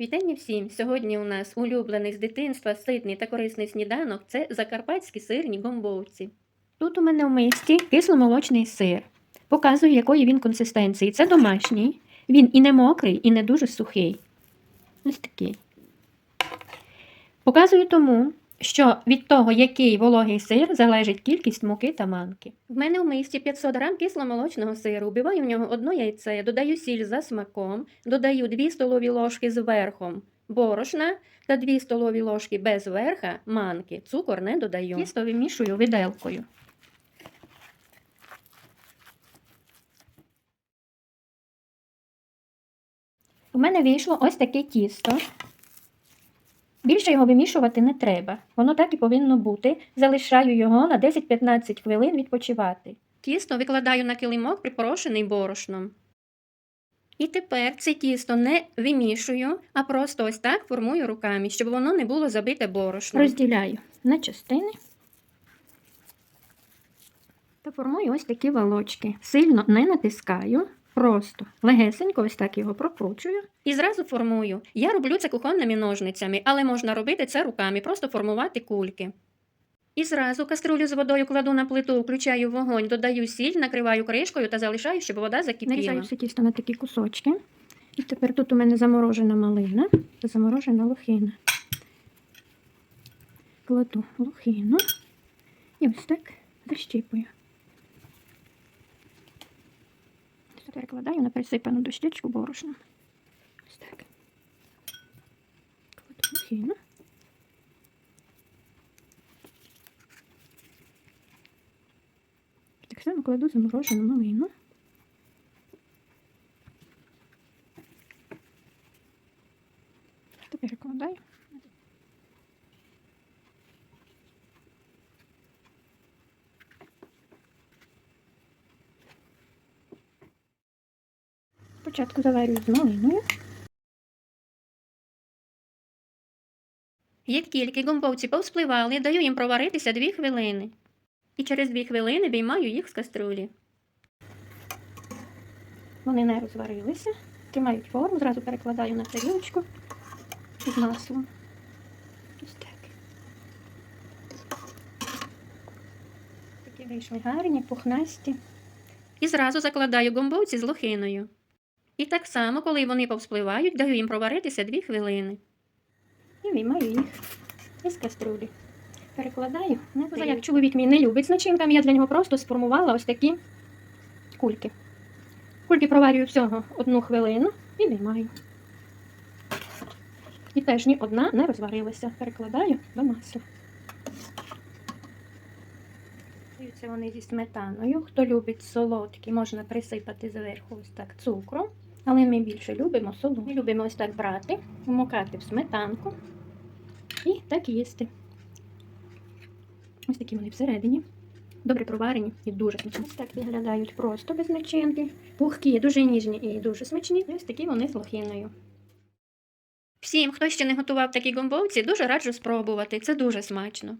Вітання всім! Сьогодні у нас улюблений з дитинства ситний та корисний сніданок це закарпатські сирні гомбовці. Тут у мене в мисці кисломолочний сир. Показую, якої він консистенції. Це домашній. Він і не мокрий, і не дуже сухий. Ось такий. Показую тому, що від того, який вологий сир, залежить кількість муки та манки. В мене в мисці 500 грам кисломолочного сиру, вбиваю в нього одно яйце, додаю сіль за смаком, додаю 2 столові ложки з верхом борошна та 2 столові ложки без верха манки. Цукор не додаю. Тісто вимішую виделкою. У мене вийшло ось таке тісто. Більше його вимішувати не треба. Воно так і повинно бути. Залишаю його на 10-15 хвилин відпочивати. Тісто викладаю на килимок, припорошений борошном. І тепер це тісто не вимішую, а просто ось так формую руками, щоб воно не було забите борошном. Розділяю на частини та формую ось такі волочки. Сильно не натискаю. Просто легесенько ось так його прокручую і зразу формую. Я роблю це кухонними ножницями, але можна робити це руками, просто формувати кульки. І зразу каструлю з водою кладу на плиту, включаю вогонь, додаю сіль, накриваю кришкою та залишаю, щоб вода закипіла. Нарізаю все тісто на такі кусочки. І тепер тут у мене заморожена малина та заморожена лохина. Кладу лохину і ось так защіпую. Перекладаю на присипану дощечку борошном. Ось так. Кладу лохину. Так само кладу заморожену малину. Перекладаю. Спочатку заварюю з малиною. Як тільки гомбовці повспливали, даю їм проваритися 2 хвилини. І через 2 хвилини виймаю їх з каструлі. Вони не розварилися, тримають форму, зразу перекладаю на тарілочку з маслом. Ось так. Такі вийшли гарні, пухнасті. І зразу закладаю гомбовці з лохиною. І так само, коли вони повспливають, даю їм проваритися 2 хвилини. І виймаю їх із каструлі. Перекладаю тарілку. Як чоловік мій не любить з начинками, я для нього просто сформувала ось такі кульки. Кульки проварюю всього одну хвилину і виймаю. І теж ні одна не розварилася. Перекладаю до масла. Це вони зі сметаною. Хто любить солодкі, можна присипати зверху ось так цукром. Але ми більше любимо солодкі. Ми любимо ось так брати, вмокати в сметанку і так їсти. Ось такі вони всередині. Добре проварені і дуже смачні. Ось так виглядають просто без начинки. Пухкі, дуже ніжні і дуже смачні. І ось такі вони з лохиною. Всім, хто ще не готував такі гомбовці, дуже раджу спробувати. Це дуже смачно.